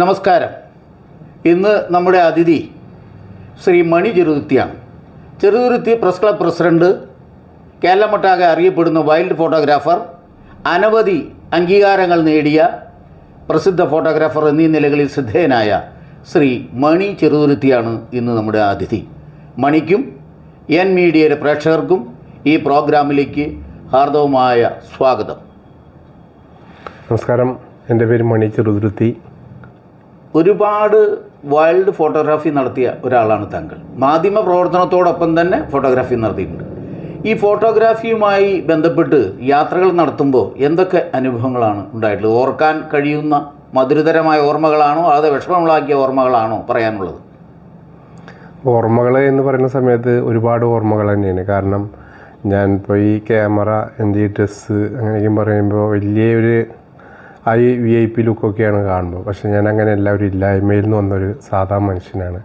നമസ്കാരം. ഇന്ന് നമ്മുടെ അതിഥി ശ്രീ മണി ചെറുതുത്തിയാണ് ചെറുതുരുത്തി പ്രസ് ക്ലബ് പ്രസിഡന്റ് കേരളമൊട്ടാകെ അറിയപ്പെടുന്ന വൈൽഡ് ഫോട്ടോഗ്രാഫർ അനവധി അംഗീകാരങ്ങൾ നേടിയ പ്രസിദ്ധ ഫോട്ടോഗ്രാഫർ എന്നീ നിലകളിൽ ശ്രദ്ധേയനായ ശ്രീ മണി ചെറുതുരുത്തിയാണ് ഇന്ന് നമ്മുടെ അതിഥി. മണിക്കും എൻ മീഡിയയുടെ പ്രേക്ഷകർക്കും ഈ പ്രോഗ്രാമിലേക്ക് ഹാർദവമായ സ്വാഗതം. നമസ്കാരം. എന്റെ പേര് മണി ചെറുതുരുത്തി. ഒരുപാട് വൈൽഡ് ഫോട്ടോഗ്രാഫി നടത്തിയ ഒരാളാണ് താങ്കൾ. മാധ്യമ പ്രവർത്തനത്തോടൊപ്പം തന്നെ ഫോട്ടോഗ്രാഫി നടത്തിയിട്ടുണ്ട്. ഈ ഫോട്ടോഗ്രാഫിയുമായി ബന്ധപ്പെട്ട് യാത്രകൾ നടത്തുമ്പോൾ എന്തൊക്കെ അനുഭവങ്ങളാണ് ഉണ്ടായിട്ടുള്ളത്? ഓർക്കാൻ കഴിയുന്ന മധുരതരമായ ഓർമ്മകളാണോ? അതെ വിഷമങ്ങളാക്കിയ ഓർമ്മകളാണോ പറയാനുള്ളത്? ഓർമ്മകൾ എന്ന് പറയുന്ന സമയത്ത് ഒരുപാട് ഓർമ്മകൾ തന്നെയാണ്. കാരണം ഞാൻ ഇപ്പോൾ ഈ ക്യാമറ എന്റെ ഡ്രസ്സ് അങ്ങനെയൊക്കെ പറയുമ്പോൾ വലിയ ഒരു ഐ വി ഐ പി ലുക്കൊക്കെയാണ് കാണുമ്പോൾ പക്ഷേ ഞാൻ അങ്ങനെ എല്ലാവരും ഇല്ലായ്മയിൽ നിന്ന് വന്നൊരു സാധാ മനുഷ്യനാണ്.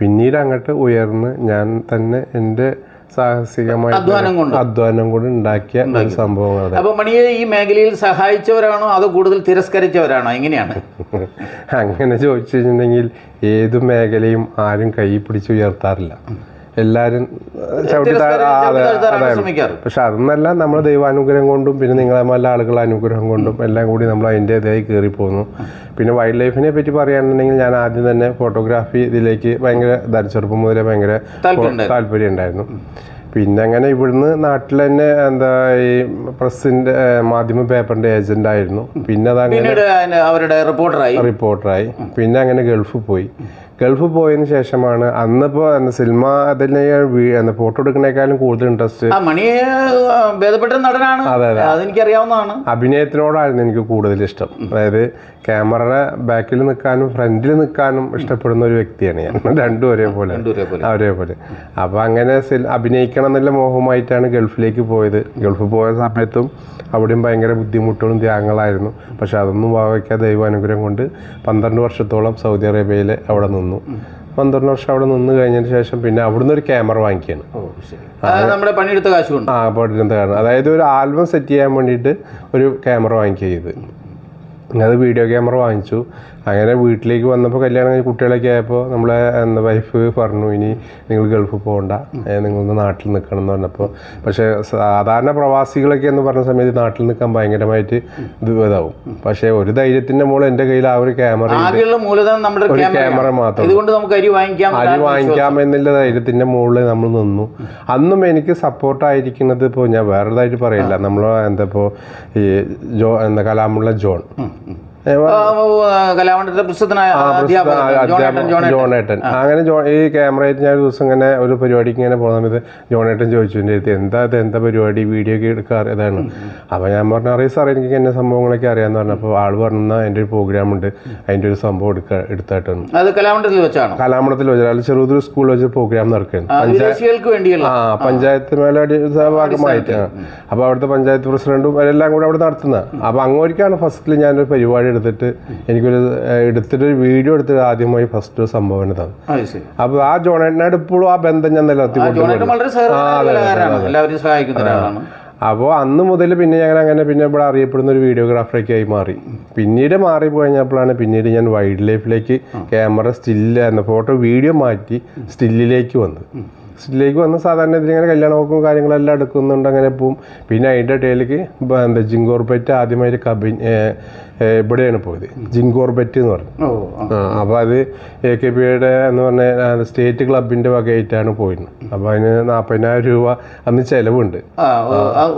പിന്നീട് അങ്ങോട്ട് ഉയർന്ന് ഞാൻ തന്നെ എന്റെ സാഹസികമായ അധ്വാനം കൊണ്ട്. ഉണ്ടാക്കിയ ഒരു സംഭവമാണ് അപ്പൊ മണിയെ ഈ മേഖലയിൽ സഹായിച്ചവരാണോ? അതോ കൂടുതൽ തിരസ്കരിച്ചവരാണോ? എങ്ങനെയാണ്? അങ്ങനെ ചോദിച്ചു കഴിഞ്ഞിട്ടുണ്ടെങ്കിൽ ഏത് മേഖലയും ആരും കൈ പിടിച്ച് ഉയർത്താറില്ല. എല്ലാവരും ചവിട്ടി ശ്രമിക്കാറ്. പക്ഷെ അതൊന്നല്ല നമ്മൾ ദൈവാനുഗ്രഹം കൊണ്ടും പിന്നെ നിങ്ങളെ നല്ല ആളുകളുടെ അനുഗ്രഹം കൊണ്ടും എല്ലാം കൂടി നമ്മൾ അതിന്റെതായി കയറി പോകുന്നു പിന്നെ വൈൽഡ് ലൈഫിനെ പറ്റി പറയുകയാണെന്നുണ്ടെങ്കിൽ ഞാൻ ആദ്യം തന്നെ ഫോട്ടോഗ്രാഫി ഇതിലേക്ക് ഭയങ്കര. ചെറുപ്പം മുതലേ ഭയങ്കര താല്പര്യം ഉണ്ടായിരുന്നു. പിന്നെ അങ്ങനെ ഇവിടുന്ന് നാട്ടിൽ തന്നെ എന്താ ഈ പ്രസിന്റെ മാധ്യമ പേപ്പറിന്റെ ഏജന്റ് ആയിരുന്നു. പിന്നെ അതങ്ങനെ അവരുടെ റിപ്പോർട്ടറായി റിപ്പോർട്ടറായി പിന്നെ അങ്ങനെ ഗൾഫിൽ പോയി. ഗൾഫിൽ പോയതിന് ശേഷമാണ് അന്നിപ്പോൾ എന്താ സിനിമ അതിനെ എന്താ ഫോട്ടോ എടുക്കുന്നേക്കാളും കൂടുതൽ ഇൻട്രസ്റ്റ് നടനാണ് ഭേദപ്പെട്ട നടനാണ്. അതെനിക്കറിയാവുന്നതാണ്. അഭിനയത്തിനോടായിരുന്നു എനിക്ക് കൂടുതൽ ഇഷ്ടം. അതായത് ക്യാമറയുടെ ബാക്കിൽ നിൽക്കാനും ഫ്രണ്ടിൽ നിൽക്കാനും ഇഷ്ടപ്പെടുന്ന ഒരു വ്യക്തിയാണ് ഞാൻ. രണ്ടും ഒരേപോലെ. ഒരേപോലെ. അപ്പോൾ അങ്ങനെ അഭിനയിക്കണം എന്നുള്ള മോഹമായിട്ടാണ് ഗൾഫിലേക്ക് പോയത്. ഗൾഫ് പോയ സമയത്തും അവിടെയും ഭയങ്കര ബുദ്ധിമുട്ടുകളും ത്യാഗങ്ങളായിരുന്നു. പക്ഷെ അതൊന്നും വകവയ്ക്കാതെ ദൈവാനുഗ്രഹം കൊണ്ട് പന്ത്രണ്ട് വർഷത്തോളം സൗദി അറേബ്യയിൽ അവിടെ നിന്നു. പന്ത്രണ്ട് വർഷം അവിടെ നിന്ന് കഴിഞ്ഞതിന് ശേഷം പിന്നെ അവിടുന്ന് ഒരു ക്യാമറ വാങ്ങിക്കുകയാണ്. നമ്മുടെ പണിയെടുത്ത കാശ് ആ കാരണം അതായത് ഒരു ആൽബം സെറ്റ് ചെയ്യാൻ വേണ്ടിയിട്ട് ഒരു ക്യാമറ വാങ്ങിക്കുക ചെയ്ത് അത് വീഡിയോ ക്യാമറ വാങ്ങിച്ചു. അങ്ങനെ വീട്ടിലേക്ക് വന്നപ്പോൾ കല്യാണം കഴിഞ്ഞ് കുട്ടികളൊക്കെ ആയപ്പോൾ നമ്മളെ എന്താ വൈഫ് പറഞ്ഞു ഇനി നിങ്ങൾ ഗൾഫിൽ പോകണ്ട നിങ്ങളൊന്ന് നാട്ടിൽ നിൽക്കണം എന്ന് പറഞ്ഞപ്പോൾ പക്ഷേ സാധാരണ പ്രവാസികളൊക്കെ എന്ന് പറഞ്ഞ സമയത്ത് നാട്ടിൽ നിൽക്കാൻ ഭയങ്കരമായിട്ട് ഇത് ഇതാവും. പക്ഷേ ഒരു ധൈര്യത്തിന്റെ മുകളിൽ എന്റെ കയ്യിൽ ആ ഒരു ക്യാമറ ഒരു ക്യാമറ മാത്രം. ഇതുകൊണ്ട് നമുക്ക് അരി വാങ്ങിക്കാം അരി വാങ്ങിക്കാം എന്നുള്ള ധൈര്യത്തിന്റെ മുകളിൽ നമ്മൾ നിന്നു. അന്നും എനിക്ക് സപ്പോർട്ടായിരിക്കുന്നത് ഇപ്പോൾ ഞാൻ വേറെതായിട്ട് പറയില്ല. നമ്മൾ എന്താ ഇപ്പോൾ ഈ ജോ എന്താ കലാമുള്ള ജോൺ. Mm-hmm. കലാമണ്ഡലത്തെ പ്രസിദ്ധനായ അധ്യാപകൻ ജോണേട്ടൻ അങ്ങനെ ഈ ക്യാമറയിൽ ഞാൻ ഒരു ദിവസം ഇങ്ങനെ ഒരു പരിപാടിക്ക് ഇങ്ങനെ പോകുന്ന സമയത്ത് ജോണേട്ടൻ ചോദിച്ചു എന്റെ അടുത്ത് എന്താ ഇത് എന്താ പരിപാടി? വീഡിയോ ഒക്കെ എടുക്കാറ് ഇതാണ്. അപ്പോൾ ഞാൻ പറഞ്ഞു അറിയാം സാർ എനിക്ക് എന്നെ സംഭവങ്ങളൊക്കെ അറിയാമെന്ന് പറഞ്ഞപ്പോൾ ആൾ പറഞ്ഞു എന്റെ ഒരു പ്രോഗ്രാം ഉണ്ട്. അതിന്റെ ഒരു സംഭവം എടുക്ക എടുത്തായിട്ടാണ് അത് കലാമണ്ഡലത്തിൽ വെച്ചാണോ? കലാമണ്ഡലത്തിൽ വെച്ചാൽ ചെറുതൊരു സ്കൂളിൽ വെച്ച് പ്രോഗ്രാം നടക്കുകയാണ്. ആ പഞ്ചായത്ത് മേലടി ഭാഗമായിട്ടാണ് അപ്പോൾ അവിടുത്തെ പഞ്ചായത്ത് പ്രസിഡന്റും എല്ലാം കൂടെ അവിടെ നടത്തുന്നത്. അപ്പോൾ അങ്ങോട്ടേക്കാണ് ഫസ്റ്റിൽ ഞാനൊരു പരിപാടി എടുത്തിട്ട് എനിക്കൊരു എടുത്തിട്ട് ഒരു വീഡിയോ എടുത്തിട്ട് ആദ്യമായി ഫസ്റ്റ് സംഭവം ഇതാണ് അപ്പൊ ആ ജോണേട്ടനായിട്ട് ഇപ്പോഴും ആ ബന്ധം ഞാൻ സഹായിക്കുന്ന ഒരാളാണ്. അപ്പോൾ അന്ന് മുതൽ പിന്നെ ഞാൻ അങ്ങനെ പിന്നെ ഇവിടെ അറിയപ്പെടുന്ന ഒരു വീഡിയോഗ്രാഫറൊക്കെ ആയി മാറി. പിന്നീട് മാറി കഴിഞ്ഞപ്പോഴാണ് പിന്നീട് ഞാൻ വൈൽഡ് ലൈഫിലേക്ക് ക്യാമറ സ്റ്റില്ല എന്ന ഫോട്ടോ വീഡിയോ മാറ്റി സ്റ്റില്ലിലേക്ക് വന്നത് സ്റ്റില്ലിലേക്ക് വന്ന് സാധാരണ ഇതിലിങ്ങനെ കല്യാണമൊക്കെ കാര്യങ്ങളെല്ലാം എടുക്കുന്നുണ്ട് അങ്ങനെ പോവും. പിന്നെ അതിന്റെ ഇടയിലേക്ക് എന്താ ജിങ്കോർപ്പറ്റ് ആദ്യമായിട്ട് കബി ഇവിടെയാണ് പോയത്. ജിൻകോർബറ്റ് എന്ന് പറഞ്ഞു. അപ്പോൾ അത് എ കെ പിയുടെ എന്ന് പറഞ്ഞാൽ സ്റ്റേറ്റ് ക്ലബിന്റെ വകയായിട്ടാണ് പോയിരുന്നത്. അപ്പോൾ അതിന് നാൽപ്പതിനായിരം രൂപ അന്ന് ചിലവുണ്ട്.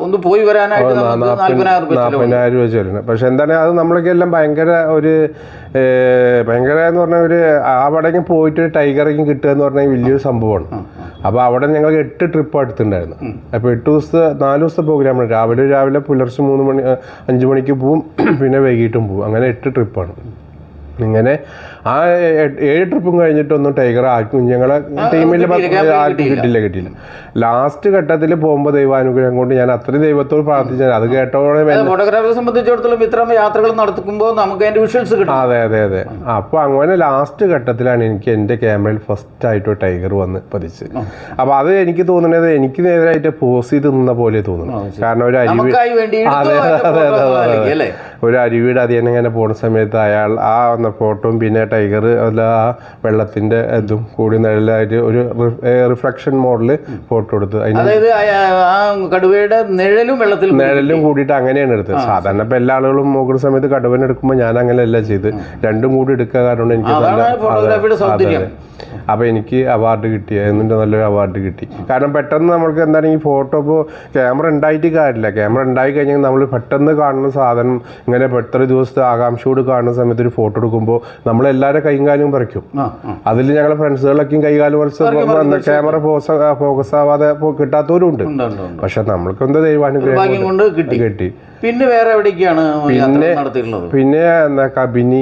ഒന്ന് പോയി വരാനായിട്ട് രൂപ ചെലവ് നാൽപ്പതിനായിരം രൂപ ചെല്ലുന്നത് പക്ഷെ എന്താണ് അത് നമ്മളൊക്കെ എല്ലാം ഭയങ്കര ഒരു ഭയങ്കര എന്ന് പറഞ്ഞാൽ ഒരു ആ പോയിട്ട് ടൈഗറേക്കും കിട്ടുക എന്ന് പറഞ്ഞാൽ വലിയൊരു സംഭവമാണ്. അപ്പോൾ അവിടെ ഞങ്ങൾ എട്ട് ട്രിപ്പ് എടുത്തിട്ടുണ്ടായിരുന്നു. അപ്പോൾ എട്ട് ദിവസത്തെ നാല് ദിവസത്തെ പ്രോഗ്രാമാണ് രാവിലെ രാവിലെ പുലർച്ചെ മൂന്ന് മണി അഞ്ച് മണിക്ക് പോവും. പിന്നെ വൈകിട്ടും പോകും അങ്ങനെ എട്ട് ട്രിപ്പാണ്. ഇങ്ങനെ ആ ഏഴ് ട്രിപ്പും കഴിഞ്ഞിട്ടൊന്നും ടൈഗർ ആർക്കും ഞങ്ങളെ ടീമിൽ ആർക്കും കിട്ടില്ല കിട്ടിയില്ല ലാസ്റ്റ് ഘട്ടത്തിൽ പോകുമ്പോൾ ദൈവാനുഗ്രഹം കൊണ്ട് ഞാൻ അത്രയും ദൈവത്തോട് പ്രാർത്ഥിച്ചാൽ അത് കേട്ടോടെ ഫോട്ടോഗ്രാഫറെ സംബന്ധിച്ചിടത്തോളം ഇത്തരം യാത്രകൾ നടത്തുമ്പോൾ നമുക്ക് അതിന്റെ വിഷ്വൽസ് കിട്ടും. അതെ അതെ അതെ. അപ്പോൾ അങ്ങനെ ലാസ്റ്റ് ഘട്ടത്തിലാണ് എനിക്ക് എന്റെ ക്യാമറയിൽ ഫസ്റ്റ് ആയിട്ട് ടൈഗർ വന്ന് പതിച്ച് അപ്പോൾ അത് എനിക്ക് തോന്നുന്നത് എനിക്ക് നേരായിട്ട് പോസ് ചെയ്ത് നിന്ന പോലെ തോന്നുന്നു. കാരണം ഒരു അരി അതെ, അതെ, അതെ, ഒരു അരുവിയുടെ അധികം ഇങ്ങനെ പോകുന്ന സമയത്ത് അയാൾ ആ വന്ന ഫോട്ടോയും പിന്നെ ടൈഗർ അല്ല ആ വെള്ളത്തിന്റെ ഇതും കൂടി നിഴലായിട്ട് ഒരു റിഫ്ലക്ഷൻ മോഡൽ ഫോട്ടോ എടുത്തു. അതായത് ആ- കടുവയുടെ നിഴലും വെള്ളത്തിൽ നിഴലും കൂടിയിട്ട് അങ്ങനെയാണ് എടുത്തത്. സാധാരണ ഇപ്പൊ എല്ലാ ആളുകളും നോക്കുന്ന സമയത്ത് കടുവൻ എടുക്കുമ്പോൾ ഞാൻ അങ്ങനെയല്ല ചെയ്ത്. രണ്ടും കൂടി എടുക്കുക കാരണം എനിക്ക് നല്ല-. അപ്പൊ എനിക്ക് അവാർഡ് കിട്ടി. എന്നിട്ട് നല്ലൊരു അവാർഡ് കിട്ടി. കാരണം പെട്ടെന്ന് നമ്മൾക്ക് എന്താണെങ്കിൽ ഈ ഫോട്ടോ ഇപ്പോൾ ക്യാമറ ഉണ്ടായിട്ട് കാര്യമില്ല. ക്യാമറ ഉണ്ടായി കഴിഞ്ഞാൽ നമ്മൾ പെട്ടെന്ന് കാണുന്ന സാധനം ഇങ്ങനെ എത്ര ദിവസത്തെ ആകാംക്ഷയോട് കാണുന്ന സമയത്ത് ഒരു ഫോട്ടോ എടുക്കുമ്പോൾ നമ്മളെല്ലാവരും കൈയും കാലും പറിക്കും. അതിൽ ഞങ്ങളെ ഫ്രണ്ട്സുകളൊക്കെ കൈകാലും വരച്ച് ക്യാമറ ഫോക്കസ് ഫോക്കസ് ആവാതെ പോ- കിട്ടാത്തവരും ഉണ്ട് ഉണ്ട് ഉണ്ട്. ഉണ്ട് പക്ഷെ നമ്മൾക്ക് എന്താ ദൈവാനുഗ്രഹം കിട്ടി. പിന്നെ വേറെ എവിടേക്കാണ് പിന്നെ പിന്നെ എന്താ കബിനി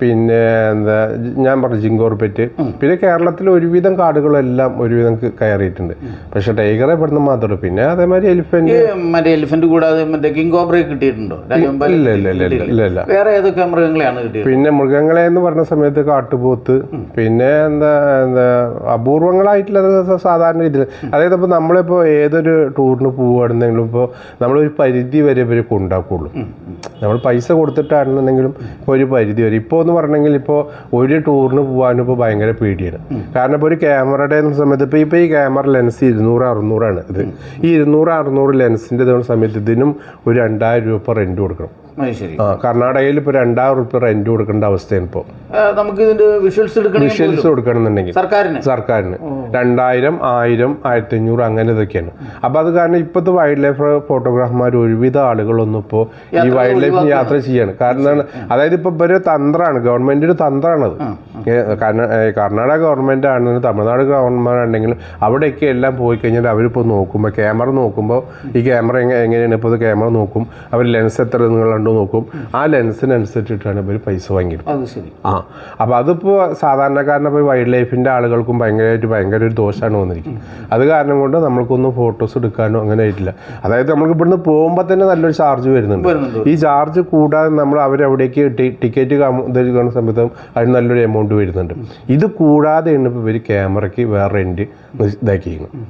പിന്നെ എന്താ ഞാൻ പറഞ്ഞു ജിങ്കോർപെറ്റ് പിന്നെ കേരളത്തിൽ ഒരുവിധം കാടുകളെല്ലാം ഒരുവിധം കയറിയിട്ടുണ്ട്. പക്ഷെ ടൈഗറെ പെടുന്ന മാത്രമേ പിന്നെ അതേമാതിരി എലിഫന്റ് മറ്റേ എലിഫന്റ് കൂടാതെ മറ്റേ കിങ് കോബ്രയെ കിട്ടിയിട്ടുണ്ടോ? ഇല്ല. ഇല്ല വേറെ ഏതൊക്കെ മൃഗങ്ങളെയാണ് കിട്ടിയത്? പിന്നെ മൃഗങ്ങളെ എന്ന് പറഞ്ഞ സമയത്ത് കാട്ടുപോത്ത് പിന്നെ എന്താ എന്താ അപൂർവങ്ങളായിട്ടുള്ള സാധാരണ രീതിയിൽ. അതായത് ഇപ്പോൾ നമ്മളിപ്പോൾ ഏതൊരു ടൂറിന് പോവുകയാണെന്നെങ്കിലും ഇപ്പോൾ നമ്മളൊരു പരിധി വരെ ഇവർ കൊണ്ടാക്കുള്ളൂ. നമ്മൾ പൈസ കൊടുത്തിട്ടാണെന്നുണ്ടെങ്കിലും ഇപ്പോൾ ഒരു പരിധി വരെ. ഇപ്പോൾ എന്ന് പറഞ്ഞെങ്കിൽ ഇപ്പോൾ ഒരു ടൂറിന് പോകാനും ഇപ്പോൾ ഭയങ്കര പേടിയാണ്. കാരണം ഇപ്പോൾ ഒരു ക്യാമറയുടെ സമയത്ത് ഇപ്പോൾ ഇപ്പോൾ ഈ ക്യാമറ ലെൻസ് ഇരുന്നൂറ് അറുന്നൂറാണ് ഇത്. ഈ ഇരുന്നൂറ് അറുന്നൂറ് ലെൻസിന്റെ സമയത്ത് ഇതിനും ഒരു രണ്ടായിരം രൂപ റെന്റ് കൊടുക്കണം. ശരി. ആ കർണാടകയിൽ ഇപ്പോൾ രണ്ടായിരം റുപ്യ റെന്റ് കൊടുക്കേണ്ട അവസ്ഥയാണ് ഇപ്പോൾ നമുക്ക് ഇതിന്റെ വിഷ്വൽസ് വിഷ്വൽസ് കൊടുക്കണമെന്നുണ്ടെങ്കിൽ. സർക്കാരിന്? സർക്കാരിന്. രണ്ടായിരം ആയിരം ആയിരത്തി അഞ്ഞൂറ് അങ്ങനെ ഇതൊക്കെയാണ്. അപ്പൊ അത് കാരണം ഇപ്പോഴത്തെ വൈൽഡ് ലൈഫ് ഫോട്ടോഗ്രാഫർമാർ ഒരുവിധ ആളുകളൊന്നും ഇപ്പോ ഈ വൈൽഡ് ലൈഫ് യാത്ര ചെയ്യാണ്. കാരണം അതായത് ഇപ്പൊ ഇവർ തന്ത്രമാണ് ഗവൺമെന്റിന്റെ തന്ത്രമാണത് ഏ, കർണ- കർണാടക ഗവൺമെന്റ് ആണെങ്കിലും തമിഴ്നാട് ഗവൺമെന്റ് ആണെങ്കിലും അവിടെയൊക്കെ എല്ലാം പോയി കഴിഞ്ഞാൽ അവരിപ്പോൾ നോക്കുമ്പോൾ ക്യാമറ നോക്കുമ്പോൾ ഈ ക്യാമറ എങ്ങനെ എങ്ങനെയാണ് ഇപ്പോൾ ക്യാമറ നോക്കും. അവർ ലെൻസ് എത്ര നീളമുണ്ടോ നോക്കും. ആ ലെൻസിനനുസരിച്ചിട്ടാണ് ഇവർ പൈസ വാങ്ങിയത് ആ അപ്പോൾ അതിപ്പോൾ സാധാരണക്കാരനെ പോയി വൈൽഡ് ലൈഫിന്റെ ആളുകൾക്കും ഭയങ്കരമായിട്ട് ഭയങ്കര ഒരു ദോഷമാണ് വന്നിരിക്കുന്നത്. അത് കാരണം കൊണ്ട് നമ്മൾക്കൊന്നും ഫോട്ടോസ് എടുക്കാനോ അങ്ങനെ ആയിട്ടില്ല. അതായത് നമുക്ക് ഇവിടുന്ന് പോകുമ്പോൾ തന്നെ നല്ലൊരു ചാർജ് വരുന്നുണ്ട്. ഈ ചാർജ് കൂടാതെ നമ്മൾ അവരവിടേക്ക് ടിക്കറ്റ് ധരിക്കുന്ന സമയത്ത് അതിന് നല്ലൊരു എമൗണ്ട് വരുന്നുണ്ട്. ഇത് കൂടാതെയാണ് ഇപ്പോൾ ഇവർ ക്യാമറയ്ക്ക് വേറെ റെന്റ് ഇതാക്കിയിരിക്കുന്നത്.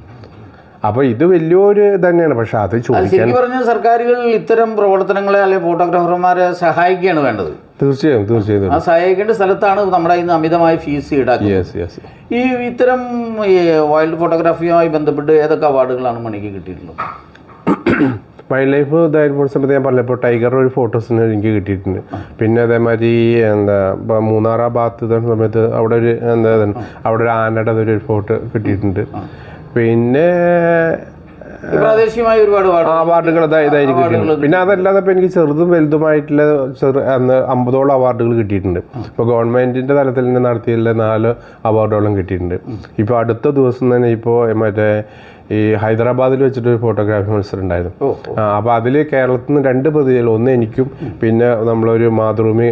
അപ്പോൾ ഇത് വലിയൊരു തന്നെയാണ് പക്ഷെ അത് ചോദിക്കാൻ പറഞ്ഞ സർക്കാരുകൾ ഇത്തരം പ്രവർത്തനങ്ങളെ അല്ലെങ്കിൽ ഫോട്ടോഗ്രാഫർമാരെ സഹായിക്കുകയാണ് വേണ്ടത്. തീർച്ചയായും തീർച്ചയായും ആ സഹായിക്കേണ്ട സ്ഥലത്താണ് നമ്മുടെ ഇന്ന് അമിതമായ ഫീസ് ഈടാക്കുന്നത്. ഈ ഇത്തരം വൈൽഡ് ഫോട്ടോഗ്രാഫിയുമായി ബന്ധപ്പെട്ട് ഏതൊക്കെ അവാർഡുകളാണ് മണിക്ക് കിട്ടിയിട്ടുള്ളത്? വൈൽഡ് ലൈഫ് ഇതായിരുന്ന സമയത്ത് ഞാൻ പറഞ്ഞപ്പോൾ ടൈഗർ ഒരു ഫോട്ടോസിന് എനിക്ക് കിട്ടിയിട്ടുണ്ട്. പിന്നെ അതേമാതിരി എന്താ ഇപ്പം മൂന്നാറാ ഭാഗത്ത് സമയത്ത് അവിടെ ഒരു എന്താ അവിടെ ഒരു ആനയുടെ ഒരു ഫോട്ടോ കിട്ടിയിട്ടുണ്ട്. പിന്നെ പ്രാദേശികമായ ഒരുപാട് അവാർഡ് അവാർഡുകൾ ഇതായിരിക്കും പിന്നെ അതല്ലാതെ ഇപ്പം എനിക്ക് ചെറുതും വലുതുമായിട്ടുള്ള ചെറു അന്ന് അമ്പതോളം അവാർഡുകൾ കിട്ടിയിട്ടുണ്ട്. ഇപ്പോൾ ഗവൺമെന്റിന്റെ തലത്തിൽ നിന്ന് നടത്തിയുള്ള നാല് അവാർഡുകളും കിട്ടിയിട്ടുണ്ട്. ഇപ്പോൾ അടുത്ത ദിവസം തന്നെ ഇപ്പോൾ മറ്റേ ഈ ഹൈദരാബാദിൽ വെച്ചിട്ട് ഒരു ഫോട്ടോഗ്രാഫി മത്സരം ഉണ്ടായിരുന്നു അപ്പോൾ അതിൽ കേരളത്തിൽ നിന്ന് രണ്ട് പ്രതികൾ ഒന്ന് എനിക്കും പിന്നെ നമ്മളൊരു മാതൃഭൂമി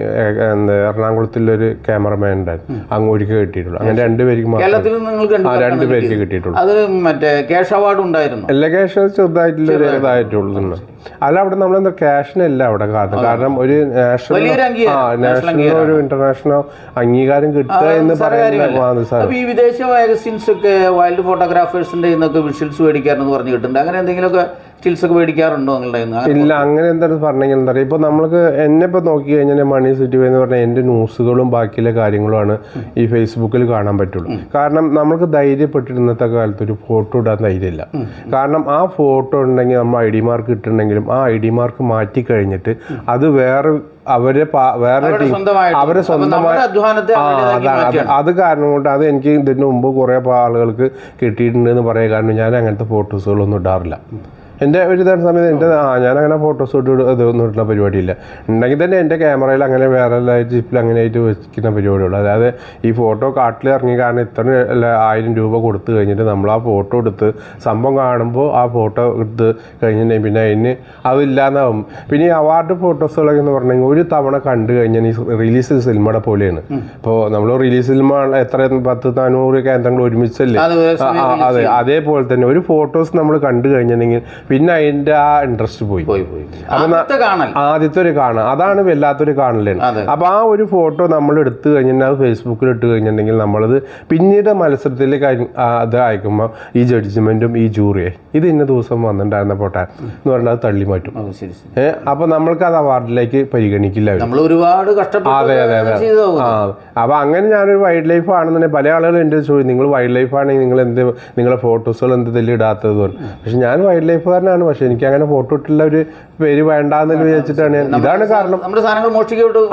എന്താ എറണാകുളത്തിലൊരു ക്യാമറമാൻ ഉണ്ടായിരുന്നു. അങ്ങോട്ടേക്ക് കിട്ടിയിട്ടുള്ളൂ. അങ്ങനെ രണ്ടുപേർക്ക് രണ്ടുപേർക്ക് ആ രണ്ട് രണ്ട് പേർക്ക് കിട്ടിയിട്ടുള്ളൂ. അത് മറ്റേ ക്യാഷ് അവാർഡ് ഉണ്ടായിരുന്നു? എല്ലാ ക്യാഷ് ചെറുതായിട്ടുള്ള ഒരു ഇതായിട്ടുള്ളൂ. അല്ല അവിടെ നമ്മൾ നമ്മളെന്താ ക്യാഷിനല്ല അവിടെ കാരണം കാരണം ഒരു നാഷണൽ. ആ നാഷണൽ ഒരു ഇന്റർനാഷണൽ അംഗീകാരം കിട്ടുക എന്ന് പറയുന്നത് ഈ വിദേശ മാഗസിൻസ് ഒക്കെ വൈൽഡ് ഫോട്ടോഗ്രാഫേഴ്സിന്റെ ഇന്നൊക്കെ വിഷ്വൽസ് മേടിക്കാറെന്ന് പറഞ്ഞ് കിട്ടുന്നുണ്ട്. അങ്ങനെ എന്തെങ്കിലുമൊക്കെ സ്റ്റിൽസ് ഒക്കെ മേടിക്കാറുണ്ടോ നിങ്ങളുടെ ഇല്ല അങ്ങനെ എന്താണെന്ന് പറഞ്ഞെങ്കിൽ എന്താ പറയുക ഇപ്പോൾ നമ്മൾക്ക് എന്നെ ഇപ്പോൾ നോക്കി കഴിഞ്ഞാൽ മണി സിറ്റി എന്ന് പറഞ്ഞാൽ എന്റെ ന്യൂസുകളും ബാക്കിയുള്ള കാര്യങ്ങളുമാണ് ഈ ഫേസ്ബുക്കിൽ കാണാൻ പറ്റുള്ളൂ. കാരണം നമ്മൾക്ക് ധൈര്യപ്പെട്ടിട്ട് ഇന്നത്തെ കാലത്ത് ഒരു ഫോട്ടോ ഇടാൻ ധൈര്യമില്ല. കാരണം ആ ഫോട്ടോ ഉണ്ടെങ്കിൽ നമ്മൾ ഐ ഡി മാർക്ക് ഇട്ടുണ്ടെങ്കിലും ആ ഐ ഡി മാർക്ക് മാറ്റി കഴിഞ്ഞിട്ട് അത് വേറെ അവരെ വേറെ ടീം അവരെ സ്വന്തമായി അത് അത് കാരണം കൊണ്ട് അത് എനിക്ക് ഇതിന് മുമ്പ് കുറേ ആളുകൾക്ക് കിട്ടിയിട്ടുണ്ട് എന്ന് പറയാൻ കാരണം ഞാൻ അങ്ങനത്തെ ഫോട്ടോസുകളൊന്നും ഇടാറില്ല. എന്റെ ഒരു തരം സമയത്ത് എന്റെ ആ ഞാൻ അങ്ങനെ ഫോട്ടോസ് ഇട്ട് ഇതൊന്നും ഇടുന്ന പരിപാടിയില്ല. ഉണ്ടെങ്കിൽ തന്നെ എന്റെ ക്യാമറയിൽ അങ്ങനെ വേറെ ജിപ്പിൽ അങ്ങനെ ആയിട്ട് വെക്കുന്ന പരിപാടിയുള്ളൂ അതായത് ഈ ഫോട്ടോ കാട്ടിൽ ഇറങ്ങി കാരണം ഇത്ര ആയിരം രൂപ കൊടുത്തു കഴിഞ്ഞിട്ട് നമ്മൾ ആ ഫോട്ടോ എടുത്ത് സംഭവം കാണുമ്പോൾ ആ ഫോട്ടോ എടുത്ത് കഴിഞ്ഞിട്ടുണ്ടെങ്കിൽ പിന്നെ അതിന് അതില്ലാന്നാവും പിന്നെ ഈ അവാർഡ് ഫോട്ടോസുകളൊക്കെ എന്ന് പറഞ്ഞെങ്കിൽ ഒരു തവണ കണ്ടു കഴിഞ്ഞാൽ ഈ റിലീസ് സിനിമയുടെ പോലെയാണ്. ഇപ്പോൾ നമ്മൾ റിലീസ് സിനിമ എത്ര പത്ത് നാനൂറ് കേന്ദ്രങ്ങൾ ഒരുമിച്ചല്ലേ? അതെ അതേപോലെ തന്നെ ഒരു ഫോട്ടോസ് നമ്മൾ കണ്ടു കഴിഞ്ഞിട്ടുണ്ടെങ്കിൽ പിന്നെ അതിന്റെ ആ ഇൻട്രസ്റ്റ് പോയി. പോയി കാണൽ. ആദ്യത്തെ ഒരു കാണൽ. അതാണ് വല്ലാത്തൊരു കാണലാണ്. അതെ. അപ്പൊ ആ ഒരു ഫോട്ടോ നമ്മൾ എടുത്തു കഴിഞ്ഞാൽ അത് ഫേസ്ബുക്കിൽ ഇട്ട് കഴിഞ്ഞിട്ടുണ്ടെങ്കിൽ നമ്മളത് പിന്നീട് മത്സരത്തിൽ അത് അയക്കുമ്പോൾ ഈ ജഡ്ജ്മെന്റും ഈ ജൂറിയെ ഇത് ഇന്ന ദിവസം വന്നിട്ടുണ്ടായിരുന്ന ഫോട്ടോ എന്ന് പറഞ്ഞാൽ അത് തള്ളി മാറ്റും. ഏഹ് അപ്പൊ നമ്മൾക്ക് അത് അവാർഡിലേക്ക് പരിഗണിക്കില്ല. നമ്മൾ ഒരുപാട് അതെ അതെ ആ അപ്പൊ അങ്ങനെ ഞാനൊരു വൈൽഡ് ലൈഫ് ആണെന്നുണ്ടെങ്കിൽ പല ആളുകളും എന്റെ ചോദിച്ചു നിങ്ങൾ വൈൽഡ് ലൈഫ് ആണെങ്കിൽ നിങ്ങൾ എന്ത് നിങ്ങളെ ഫോട്ടോസുകൾ എന്ത് തെല്ലി ഇടാത്തത് പക്ഷെ ഞാൻ വൈൽഡ് ലൈഫുകാരനാണ് പക്ഷെ എനിക്ക് അങ്ങനെ ഫോട്ടോ ഇട്ടുള്ള ഒരു പേര് വേണ്ടാന്ന് വിചാരിച്ചിട്ടാണ് ഞാൻ. ഇതാണ് കാരണം. നമ്മുടെ സാധനങ്ങൾ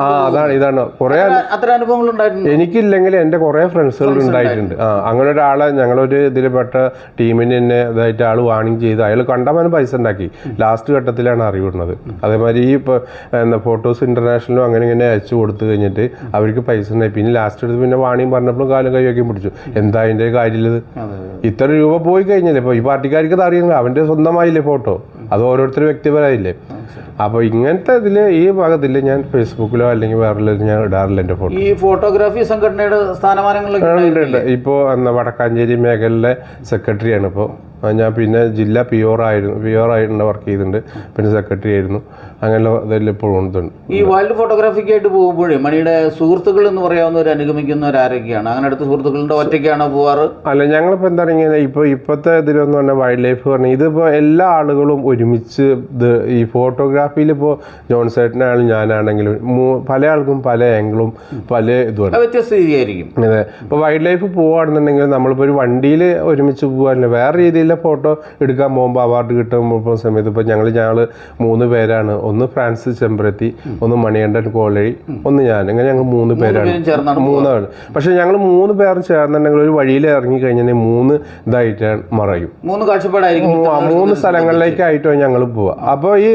ആ അതാണ് ഇതാണ്. കുറെ അത്ര അനുഭവങ്ങൾ ഉണ്ടായിട്ടുണ്ട്. എനിക്കില്ലെങ്കിൽ എന്റെ കുറെ ഫ്രണ്ട്സുകൾ ഉണ്ടായിട്ടുണ്ട്. ആ അങ്ങനെ ഒരാളെ ഞങ്ങളൊരു ഇതിൽപ്പെട്ട ടീമിന് തന്നെ ഇതായിട്ട് ആൾ വാണിംഗ് ചെയ്ത് അയാൾ കണ്ടമാനം പൈസ ഉണ്ടാക്കി. ലാസ്റ്റ് ഘട്ടത്തിലാണ് അറിവിടുന്നത് അതേമാതിരി ഈ എന്താ ഫോട്ടോസ് ഇന്റർനാഷണലും അങ്ങനെ ഇങ്ങനെ അയച്ചു കൊടുത്തു കഴിഞ്ഞിട്ട് അവർക്ക് പൈസ ഉണ്ടായി. പിന്നെ ലാസ്റ്റ് എടുത്ത് പിന്നെ വാണിയും പറഞ്ഞപ്പോഴും കാലം കൈയൊക്കെ പിടിച്ചു. എന്താ അതിന്റെ കാര്യമില്ലത് ഇത്ര രൂപ പോയി കഴിഞ്ഞില്ലേ? ഇപ്പോൾ ഈ പാർട്ടിക്കാർക്ക് അറിയുന്നില്ല അവന്റെ സ്വന്തമായില്ലേ? ഫോട്ടോ അത് ഓരോരുത്തർ വ്യക്തിപരമായില്ലേ? അപ്പോൾ ഇങ്ങനത്തെ ഇതിൽ ഈ ഭാഗത്തിൽ ഞാൻ ഫേസ്ബുക്കിലോ അല്ലെങ്കിൽ വേറെ ഞാൻ ഇടാറില്ല എന്റെ ഫോട്ടോ ഈ ഫോട്ടോഗ്രാഫി സംഘടനയുടെ സ്ഥാനമാനങ്ങളിലൊക്കെ ഇപ്പോൾ എന്താ വടക്കാഞ്ചേരി മേഖലയിലെ സെക്രട്ടറിയാണ് ഇപ്പോൾ ഞാൻ പിന്നെ ജില്ലാ പി ആയിരുന്നു പി ഒ ആയിട്ട് വർക്ക് ചെയ്തിട്ടുണ്ട്. പിന്നെ സെക്രട്ടറി ആയിരുന്നു. അങ്ങനെയുള്ള ഇതെല്ലാം ഇപ്പോൾ ഉണ്ട് ഈ വൈൽഡ് ഫോട്ടോഗ്രാഫിക്ക് ആയിട്ട് പോകുമ്പോഴേ മണിയുടെ സുഹൃത്തുക്കൾ എന്ന് പറയാവുന്ന പറയാവുന്നവർ അനുഗമിക്കുന്നവരാരൊക്കെയാണ് അങ്ങനെ അടുത്ത സുഹൃത്തുക്കളുടെ ഒറ്റയ്ക്കാണോ പോവാറ്? അല്ല ഞങ്ങളിപ്പോൾ എന്താ പറയുക ഇപ്പോൾ ഇപ്പോഴത്തെ ഇതിലൊന്നും പറഞ്ഞാൽ വൈൽഡ് ലൈഫ് പറഞ്ഞാൽ ഇതിപ്പോൾ എല്ലാ ആളുകളും ഒരുമിച്ച് ഇത് ഈ ഫോട്ടോഗ്രാഫിയിൽ ഇപ്പോൾ ജോൺ സേട്ടനാണെങ്കിലും ഞാനാണെങ്കിലും പല ആൾക്കും പല ആംഗിളും പല ഇതുമാണ്. അത് വ്യത്യസ്ത രീതിയായിരിക്കും. അതെ. ഇപ്പോൾ വൈൽഡ് ലൈഫ് പോവുകയാണെന്നുണ്ടെങ്കിൽ നമ്മളിപ്പോൾ ഒരു വണ്ടിയിൽ ഒരുമിച്ച് പോകാറില്ല വേറെ രീതിയിലെ ഫോട്ടോ എടുക്കാൻ പോകുമ്പോൾ അവാർഡ് കിട്ടുമ്പോൾ പോകുന്ന സമയത്ത്. ഇപ്പോൾ ഞങ്ങൾ ഞങ്ങൾ മൂന്ന് പേരാണ്. ഒന്ന് ഫ്രാൻസിസ് ചെമ്പ്രത്തി ഒന്ന് മണികണ്ഠൻ കോളഴി ഒന്ന് ഞാൻ. അങ്ങനെ ഞങ്ങൾ മൂന്ന് പേരാണ്. മൂന്നാണ് പക്ഷെ ഞങ്ങൾ മൂന്ന് പേരും ചേർന്നിട്ടുണ്ടെങ്കിൽ ഒരു വഴിയിൽ ഇറങ്ങി കഴിഞ്ഞാൽ മൂന്ന് ഇതായിട്ടാണ് മറയും. മൂന്ന് കാഴ്ചപ്പാടായിരിക്കും മൂന്ന് സ്ഥലങ്ങളിലേക്കായിട്ടോ ഞങ്ങൾ പോവുക. അപ്പോൾ ഈ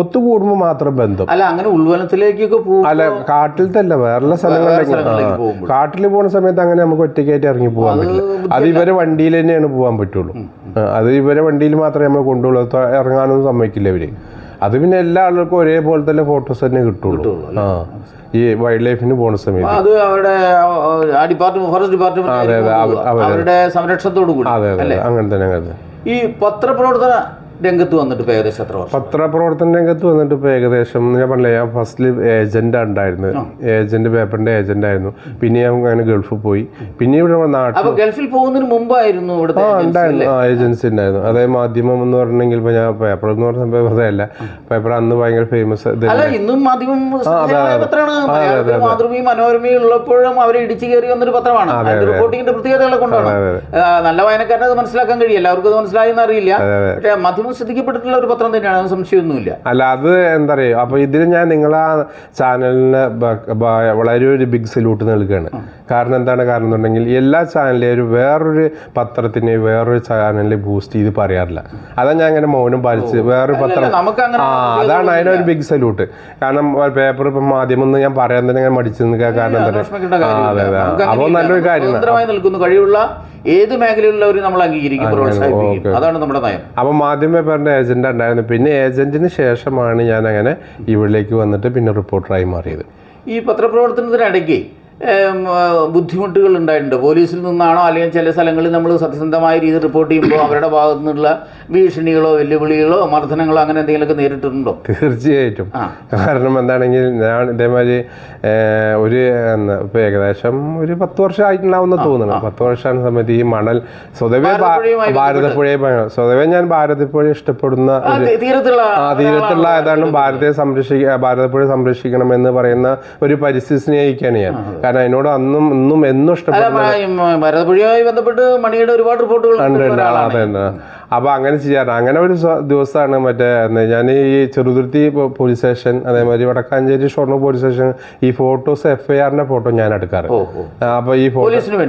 ഒത്തുകൂടുമ്പോൾ മാത്രം ബന്ധം. അല്ല അങ്ങനെ ഉൾവനത്തിലേക്കൊക്കെ പോകും അല്ല കാട്ടിലത്തെ അല്ല വേറെ സ്ഥലങ്ങളിലേക്ക്. കാട്ടിൽ പോകുന്ന സമയത്ത് അങ്ങനെ നമുക്ക് ഒറ്റയ്ക്കായിട്ട് ഇറങ്ങി പോകാൻ പറ്റില്ല. അത് ഇവരെ വണ്ടിയിൽ തന്നെയാണ് പോകാൻ പറ്റുള്ളൂ അത് ഇവരെ വണ്ടിയിൽ മാത്രമേ നമ്മൾ കൊണ്ടുള്ളൂ. ഇറങ്ങാനൊന്നും സമ്മതിക്കില്ല ഇവർ. അത് പിന്നെ എല്ലാ ആളുകൾക്കും ഒരേപോലെ തന്നെ ഫോട്ടോസ് തന്നെ കിട്ടുള്ളൂ. ആ ഈ വൈൽഡ് ലൈഫിന് പോണ സമയത്ത്. അത് അവരുടെ ഡിപ്പാർട്ട്മെന്റ് ഫോറസ്റ്റ് ഡിപ്പാർട്ട്മെന്റ് അവരുടെ സംരക്ഷണത്തോട് കൂടി അതെ അതെ അങ്ങനെ തന്നെ അങ്ങനെ തന്നെ. ഈ പത്രപ്രവർത്തന രംഗത്ത് വന്നിട്ട് ഇപ്പൊ ഏകദേശം എത്ര വർഷം? പത്രപ്രവർത്തന രംഗത്ത് വന്നിട്ട് ഇപ്പോൾ ഏകദേശം ഞാൻ പറഞ്ഞില്ല ഞാൻ ഫസ്റ്റിൽ ഏജന്റ് ഉണ്ടായിരുന്നത്. ഏജന്റ് പേപ്പറിന്റെ ഏജന്റ് ആയിരുന്നു. പിന്നെ ഞാൻ അങ്ങനെ ഗൾഫിൽ പോയി. പിന്നെ ഇവിടെ നാട്ടിൽ ഗൾഫിൽ പോകുന്നതിന് മുമ്പായിരുന്നു ഇവിടുത്തെ ആ ഉണ്ടായിരുന്നു. ആ ഏജൻസി ഉണ്ടായിരുന്നു. അതായത് മാധ്യമം എന്ന് പറഞ്ഞെങ്കിൽ ഇപ്പോൾ ഞാൻ പേപ്പർ എന്ന് പറഞ്ഞ സംഭവം അതല്ല. പേപ്പർ അന്ന് ഭയങ്കര ഫേമസ് അല്ല ഇന്നും മാധ്യമം പത്രമാണ്. മാതൃഭൂമി മനോരമയും ഉള്ളപ്പോഴും അവരെ ഇടിച്ചു കയറി വന്നൊരു പത്രമാണ്. റിപ്പോർട്ടിങ്ങിന്റെ പ്രത്യേകതകളെ കൊണ്ടാണ്. നല്ല വായനക്കാരനെ അത്. മനസ്സിലാക്കാൻ കഴിയില്ല. എല്ലാവർക്കും അത് മനസ്സിലായെന്ന് അറിയില്ല. പക്ഷേ മാധ്യമം ശ്രദ്ധിക്കപ്പെട്ടിട്ടുള്ള ഒരു പത്രം തന്നെയാണ് സംശയമൊന്നുമില്ല. അല്ല അത് എന്താ പറയുക അപ്പോൾ ഇതിൽ ഞാൻ നിങ്ങളെ ചാനലിന് വളരെ ഒരു ബിഗ് സല്യൂട്ട് നൽകുകയാണ് കാരണം എന്താണ്? കാരണം എന്നുണ്ടെങ്കിൽ എല്ലാ ചാനലിലും ഒരു വേറൊരു പത്രത്തിന് വേറൊരു ചാനലിൽ ബൂസ്റ്റ് ചെയ്ത് പറയാറില്ല. അതാ ഞാൻ അങ്ങനെ മൗനം പാലിച്ച് വേറൊരു പത്രം ആ അതാണ് അതിനൊരു ബിഗ് സല്യൂട്ട് കാരണം പേപ്പർ ഇപ്പം മാധ്യമം എന്ന് ഞാൻ പറയാൻ തന്നെ ഞാൻ മടിച്ചു നിൽക്കാൻ കാരണം എന്താ അതെ അതെ. അപ്പോൾ നല്ലൊരു കാര്യമാണ് നിൽക്കുന്നു കഴിവുള്ള ഏത് മേഖലയിലുള്ളവരും നമ്മൾ അംഗീകരിക്കും പ്രോത്സാഹിപ്പിക്കും. അതാണ് നമ്മുടെ നയം. അപ്പോൾ മാധ്യമ പേപ്പറിന്റെ ഏജന്റ് ഉണ്ടായിരുന്നു. പിന്നെ ഏജന്റിന് ശേഷമാണ് ഞാൻ അങ്ങനെ ഇവിടേക്ക് വന്നിട്ട് പിന്നെ റിപ്പോർട്ടറായി മാറിയത്. ഈ പത്രപ്രവർത്തനത്തിനിടയ്ക്ക് ബുദ്ധിമുട്ടുകൾ ഉണ്ടായിട്ടുണ്ട് പോലീസിൽ നിന്നാണോ അല്ലെങ്കിൽ ചില സ്ഥലങ്ങളിൽ നമ്മൾ സത്യസന്ധമായ രീതിയിൽ റിപ്പോർട്ട് ചെയ്യുമ്പോൾ അവരുടെ ഭാഗത്തു നിന്നുള്ള ഭീഷണികളോ വെല്ലുവിളികളോ മർദ്ദനങ്ങളോ അങ്ങനെ എന്തെങ്കിലുമൊക്കെ നേരിട്ടിട്ടുണ്ടോ? തീർച്ചയായിട്ടും. കാരണം എന്താണെങ്കിൽ ഞാൻ ഇതേമാതിരി ഒരു എന്താ, ഇപ്പൊ ഏകദേശം ഒരു പത്ത് വർഷം ആയിട്ടുണ്ടാവുന്ന തോന്നുന്നു. പത്ത് വർഷമാണ് സമയത്ത് ഈ മണൽ സ്വതവേ ഭാരതപ്പുഴയെ സ്വതവേ ഞാൻ ഭാരതപ്പുഴ ഇഷ്ടപ്പെടുന്ന തീരത്തുള്ള ആ തീരത്തുള്ള ഏതാണ് ഭാരതത്തെ സംരക്ഷിക്കുക ഭാരതപ്പുഴ സംരക്ഷിക്കണം എന്ന് പറയുന്ന ഒരു പരിസ്ഥിതി സ്നേഹിക്കാണ് ഞാൻ. കാരണം അതിനോട് അന്നും ഇന്നും എന്നും ഇഷ്ടപ്പെട്ടു ഇഷ്ടപ്പെടുന്ന ഭരതപുഴയുമായി ബന്ധപ്പെട്ട് മണിയുടെ ഒരുപാട് റിപ്പോർട്ടുകൾ അതെ. അപ്പൊ അങ്ങനെ ചെയ്യാറ് അങ്ങനെ ഒരു ദിവസമാണ് മറ്റേ ഞാൻ ഈ ചെറുതുരുത്തി പോലീസ് സ്റ്റേഷൻ അതേമാതിരി വടക്കാഞ്ചേരി ഷൊർണൂർ പോലീസ് സ്റ്റേഷൻ ഈ ഫോട്ടോസ് എഫ് ഐ ആറിന്റെ ഫോട്ടോ ഞാൻ എടുക്കാറ്. അപ്പൊ ഈ ഫോട്ടോ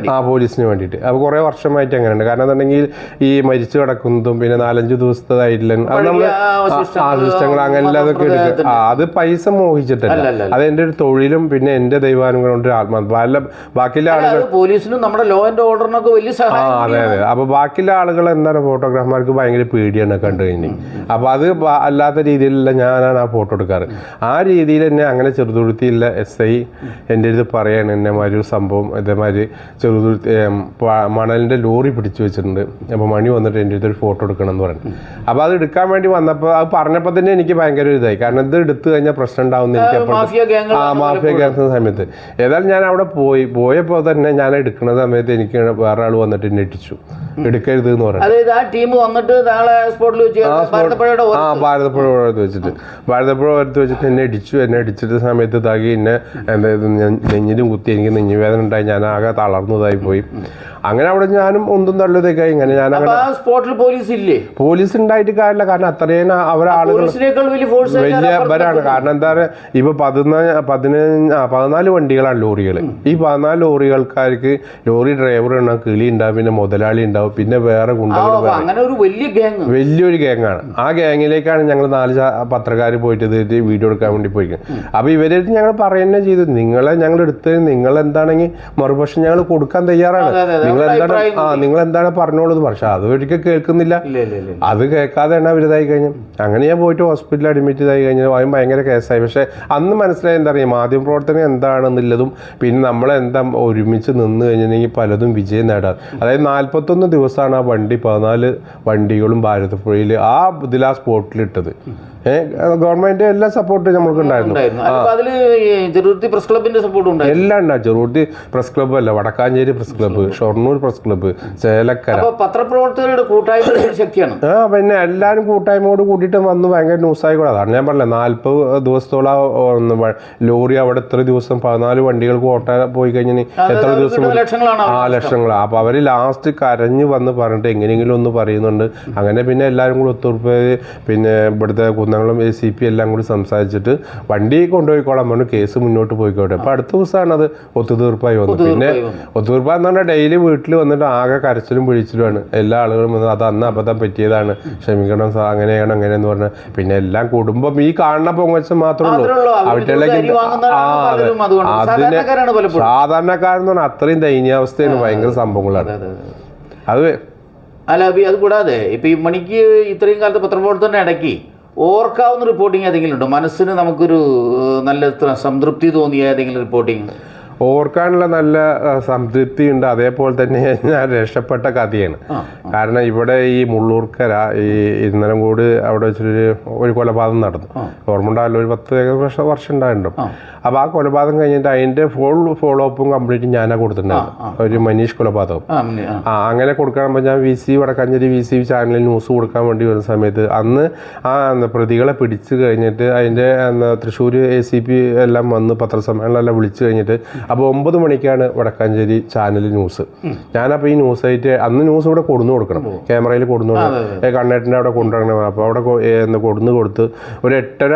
ആ പോലീസിന് വേണ്ടിയിട്ട്. അപ്പൊ കുറെ വർഷമായിട്ട് അങ്ങനെയുണ്ട്. കാരണം എന്നുണ്ടെങ്കിൽ ഈ മരിച്ചു കിടക്കുന്നതും പിന്നെ നാലഞ്ച് ദിവസത്തേതായിട്ടില്ല അത് നമ്മൾ ആ, അവശിഷ്ടങ്ങൾ, ആശിഷ്ടങ്ങൾ അങ്ങനെ അതൊക്കെ എടുക്കുക അത് പൈസ മോഹിച്ചിട്ടല്ല. അത് എന്റെ ഒരു തൊഴിലും പിന്നെ എന്റെ ദൈവാനുഗ്രഹം കൊണ്ട് ആത്മാർത്ഥ പല ബാക്കിയുള്ള ആളുകൾ പോലീസിനും നമ്മുടെ ലോ ആൻഡ് ഓർഡറിനൊക്കെ വലിയ സഹായം അതെ അതെ അപ്പൊ ബാക്കിയുള്ള ആളുകൾ എന്താണ് ഫോട്ടോഗ്രാഫർമാർക്ക് ഭയങ്കര പേടിയാണ് കണ്ടു കഴിഞ്ഞ്. അപ്പൊ അത് അല്ലാത്ത രീതിയിലല്ല ഞാനാണ് ആ ഫോട്ടോ എടുക്കാറ്. ആ രീതിയിൽ എന്നെ അങ്ങനെ ചെറുതുരുത്തിയില്ല എസ് ഐ എന്റെ അടുത്ത് പറയാണ് എന്നെ മാതിരി ഒരു സംഭവം ഇതേമാതിരി ചെറുതുരുത്തി മണലിന്റെ ലോറി പിടിച്ചു വെച്ചിട്ടുണ്ട്. അപ്പൊ മണി വന്നിട്ട് എന്റെ അടുത്ത് ഒരു ഫോട്ടോ എടുക്കണം എന്ന് പറഞ്ഞു അപ്പൊ അത് എടുക്കാൻ വേണ്ടി വന്നപ്പോൾ അത് പറഞ്ഞപ്പോൾ തന്നെ എനിക്ക് ഭയങ്കര ഇതായി. കാരണം ഇത് എടുത്തു കഴിഞ്ഞാൽ പ്രശ്നം ഉണ്ടാവുന്ന എനിക്ക് ആ മാഫിയ കയറുന്ന സമയത്ത്. ഏതായാലും ഞാൻ അവിടെ പോയി. പോയപ്പോൾ തന്നെ ഞാൻ എടുക്കുന്ന സമയത്ത് എനിക്ക് വേറെ ആൾ വന്നിട്ട് എന്നെ ഇടിച്ചു. എടുക്കരുത് എന്ന് പറഞ്ഞു ആ ടീം വന്നിട്ട് നാളെ സ്പോട്ടിൽ വെച്ച് ഭാരതപ്പുഴയുടെ ആ ഭാരതപ്പുഴ ഓരത്ത് വെച്ചിട്ട്. ഭാരതപ്പുഴ ഓരത്ത് വെച്ചിട്ട് എന്നെ ഇടിച്ചു. എന്നെ ഇടിച്ചിട്ട് സമയത്ത് ഇതാക്കി എന്നെ എന്താ ഞാൻ നെഞ്ഞിലും കുത്തി എനിക്ക് നെഞ്ഞുവേദന ഉണ്ടായി. ഞാൻ ആകെ തളർന്നതായി പോയി. അങ്ങനെ അവിടെ ഞാനും ഒന്നും തള്ളുതൊക്കെ ഇങ്ങനെ ഞാൻ സ്പോട്ടിൽ പോലീസ് ഇല്ലേ? പോലീസ് ഉണ്ടായിട്ട് കാര്യമില്ല. കാരണം അത്രയും അവരാളുകൾ വലിയ ഇവരാണ് കാരണം എന്താ പറയുക ഇപ്പൊ പതിനാല് പതിനഞ്ച് പതിനാല് വണ്ടികളാണ് ലോറികൾ ഈ പതിനാല് ലോറികൾക്കാർക്ക് ലോറി ഡ്രൈവർ ഉണ്ടാവും കിളി ഉണ്ടാവും പിന്നെ മുതലാളി ഉണ്ടാവും പിന്നെ വേറെ ഗുണ്ടകൾ അപ്പൊ അങ്ങനെ ഒരു വലിയ ഗാങ് വലിയൊരു ഗ്യാങ്ങാണ് ആ ഗ്യാങ്ങിലേക്കാണ് ഞങ്ങൾ നാല് പത്രക്കാർ പോയിട്ട് ഇത് വീഡിയോ എടുക്കാൻ വേണ്ടി പോയിരിക്കുന്നത് അപ്പൊ ഇവരായിട്ട് ഞങ്ങൾ പറയുന്നത് ചെയ്തു നിങ്ങളെ ഞങ്ങൾ എടുത്ത് നിങ്ങൾ എന്താണെങ്കിൽ മറുപക്ഷം ഞങ്ങൾ കൊടുക്കാൻ തയ്യാറാണ്. നിങ്ങൾ എന്താണ് ആ നിങ്ങൾ എന്താണ് പറഞ്ഞോളൂ പക്ഷെ അത് ഒരിക്കൽ കേൾക്കുന്നില്ല. ഇല്ല ഇല്ല തന്നെ അത് കേൾക്കാതെയാണ് അവരിതായി കഴിഞ്ഞു അങ്ങനെ ഞാൻ പോയിട്ട് ഹോസ്പിറ്റലിൽ അഡ്മിറ്റ് ചെയ്തായി കഴിഞ്ഞു അതും ഭയങ്കര കേസായി. പക്ഷെ അന്ന് മനസ്സിലായി എന്താ പറയുക മാധ്യമപ്രവർത്തനം എന്താണെന്നുള്ളതും പിന്നെ നമ്മൾ എന്താ ഒരുമിച്ച് നിന്ന് കഴിഞ്ഞിട്ടുണ്ടെങ്കിൽ പലതും വിജയം നേടാം അതായത് നാൽപ്പത്തൊന്ന് ദിവസമാണ് ആ വണ്ടി പതിനാല് വണ്ടികളും ഭാരതപ്പുഴയിൽ ആ ഇതിൽ ആ ഏഹ് ഗവൺമെന്റ് എല്ലാ സപ്പോർട്ടും നമ്മൾക്ക് ഉണ്ടായിരുന്നു. പ്രസ് ക്ലബിന്റെ സപ്പോർട്ട് ഉണ്ടായിരുന്നു. എല്ലാം ഉണ്ടാവും പ്രസ് ക്ലബ്ബ് അല്ല Vadakkanchery press club Shoranur press club Chelakkara. പത്രപ്രവർത്തകരുടെ കൂട്ടായ്മ ശക്തിയാണ്. ആ പിന്നെ എല്ലാവരും കൂട്ടായ്മയോട് കൂട്ടിയിട്ട് വന്ന് ഭയങ്കര ന്യൂസ് കൂടെ അതാണ് ഞാൻ പറഞ്ഞത്. നാല്പത് ദിവസത്തോളം ലോറി അവിടെ എത്ര ദിവസം പതിനാല് വണ്ടികൾക്ക് ഓട്ടാൻ പോയി കഴിഞ്ഞാൽ എത്ര ദിവസം ആ ലക്ഷങ്ങളാണ് അപ്പൊ അവർ ലാസ്റ്റ് കരഞ്ഞു വന്ന് പറഞ്ഞിട്ട് എങ്ങനെയെങ്കിലും ഒന്ന് പറയുന്നുണ്ട്. അങ്ങനെ പിന്നെ എല്ലാവരും കൂടെ ഒത്തുറപ്പ് പിന്നെ ഇവിടുത്തെ കുന്നംകുളം എ സി പി എല്ലാം കൂടി സംസാരിച്ചിട്ട് വണ്ടി കൊണ്ടുപോയിക്കോളാം പറഞ്ഞു കേസ് മുന്നോട്ട് പോയിക്കോട്ടെ. അപ്പോൾ അടുത്ത ദിവസമാണ് അത് ഒത്തുതീർപ്പായി വന്നത്. പിന്നെ ഒത്തുതീർപ്പായി. എന്ന് പറഞ്ഞാൽ ഡെയിലി വീട്ടിൽ വന്നിട്ട് ആകെ കരച്ചിലും പിഴിച്ചിലുമാണ് എല്ലാ ആളുകളും വന്ന് അത് അന്ന് അബദ്ധം പറ്റിയതാണ്. ക്ഷമിക്കണം അങ്ങനെയാണ് അങ്ങനെയെന്ന് പറഞ്ഞാൽ പിന്നെ എല്ലാം കുടുംബം ഈ കാണുന്ന പൊങ്ങച്ച മാത്രമേ ഉള്ളൂ. അവിടെയുള്ള ആ, അതെ. അതിന്. സാധാരണക്കാരെന്ന് പറഞ്ഞാൽ അത്രയും ദയനീയാവസ്ഥയാണ് ഭയങ്കര സംഭവങ്ങളാണ്. അതെ, അല്ല അത് കൂടാതെ ഇപ്പൊ ഈ മണിക്ക് ഇത്രയും കാലത്ത് പത്രപ്രവർത്തന ഇടയ്ക്ക് ഓർക്കാവുന്ന റിപ്പോർട്ടിംഗ് ഏതെങ്കിലും ഉണ്ടോ? മനസ്സിന് നമുക്കൊരു നല്ല സംതൃപ്തി തോന്നിയ ഏതെങ്കിലും റിപ്പോർട്ടിംഗ് ഓർക്കാനുള്ള നല്ല സംതൃപ്തി ഉണ്ട് അതേപോലെ തന്നെ ഞാൻ രക്ഷപ്പെട്ട കഥയാണ്. കാരണം ഇവിടെ ഈ മുള്ളൂർക്കര ഈ ഇരുന്നലംകൂട് അവിടെ വെച്ചൊരു ഒരു കൊലപാതകം നടന്നു. ഓർമ്മ ഉണ്ടാവില്ല ഒരു പത്ത് ഏകദേശം വർഷം ഉണ്ടായിട്ടുണ്ടോ. അപ്പോൾ ആ കൊലപാതകം കഴിഞ്ഞിട്ട് അതിന്റെ ഫുൾ ഫോളോ അപ്പും കംപ്ലീറ്റ് ഞാനാ കൊടുത്തിട്ടുണ്ടായിരുന്നു ഒരു മനീഷ് കൊലപാതകം. ആ അങ്ങനെ കൊടുക്കാൻ ഞാൻ V C Vadakkanchery V C ചാനലിൽ ന്യൂസ് കൊടുക്കാൻ വേണ്ടി വരുന്ന സമയത്ത് അന്ന് ആ പ്രതികളെ പിടിച്ചു കഴിഞ്ഞിട്ട് അതിന്റെ തൃശ്ശൂർ എ സി പി എല്ലാം വന്ന് പത്രസമ്മേളനം എല്ലാം വിളിച്ചു കഴിഞ്ഞിട്ട് അപ്പോൾ ഒമ്പത് മണിക്കാണ് വടക്കാഞ്ചേരി ചാനൽ ന്യൂസ്. ഞാനപ്പോൾ ഈ ന്യൂസ് ആയിട്ട് അന്ന് ന്യൂസ് ഇവിടെ കൊടുന്നു കൊടുക്കണം. ക്യാമറയിൽ കൊടുന്നു കൊടുക്കണം. കണ്ണേട്ടിന്റെ അവിടെ കൊണ്ടുവരണം. അപ്പോൾ അവിടെ എന്താ കൊടുന്ന് കൊടുത്ത് ഒരു എട്ടര